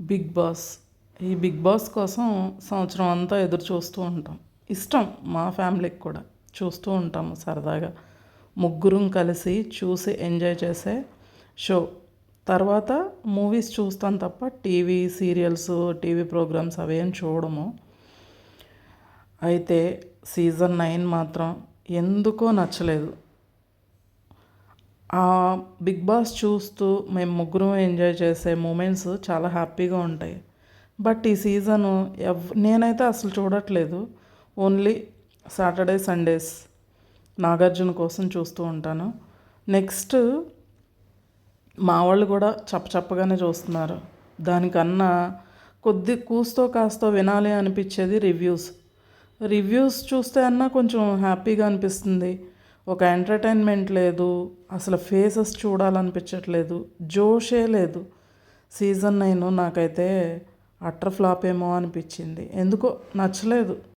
Big boss. ఈ big boss కోసం సంవత్సరం అంతా ఎదురు చూస్తూ ఉంటాం. ఇష్టం మా ఫ్యామిలీకి కూడా. చూస్తూ ఉంటాము సరదాగా. ముగ్గురం కలిసి చూసి ఎంజాయ్ చేసే షో. తర్వాత మూవీస్ చూస్తాం తప్ప టీవీ సీరియల్స్ టీవీ ప్రోగ్రామ్స్ అవేం చూడము. అయితే సీజన్ నైన్ మాత్రం ఎందుకో నచ్చలేదు. ఆ బిగ్ బాస్ చూస్తూ మేము ముగ్గురం ఎంజాయ్ చేసే మూమెంట్స్ చాలా హ్యాపీగా ఉంటాయి. బట్ ఈ సీజను ఎవ్ నేనైతే అసలు చూడట్లేదు. ఓన్లీ సాటర్డే సండేస్ నాగార్జున కోసం చూస్తూ ఉంటాను. నెక్స్ట్ మా వాళ్ళు కూడా చప్పచప్పగానే చూస్తున్నారు. దానికన్నా కొద్ది కూస్తో కాస్తో వినాలి అనిపించేది రివ్యూస్. రివ్యూస్ చూస్తే అన్నా కొంచెం హ్యాపీగా అనిపిస్తుంది. ఒక ఎంటర్టైన్మెంట్ లేదు అసలు ఫేసెస్ చూడాలనిపించట్లేదు జోషే లేదు. సీజన్ నైన్ నాకైతే అట్టర్ ఫ్లాప్ ఏమో అనిపించింది. ఎందుకో నచ్చలేదు.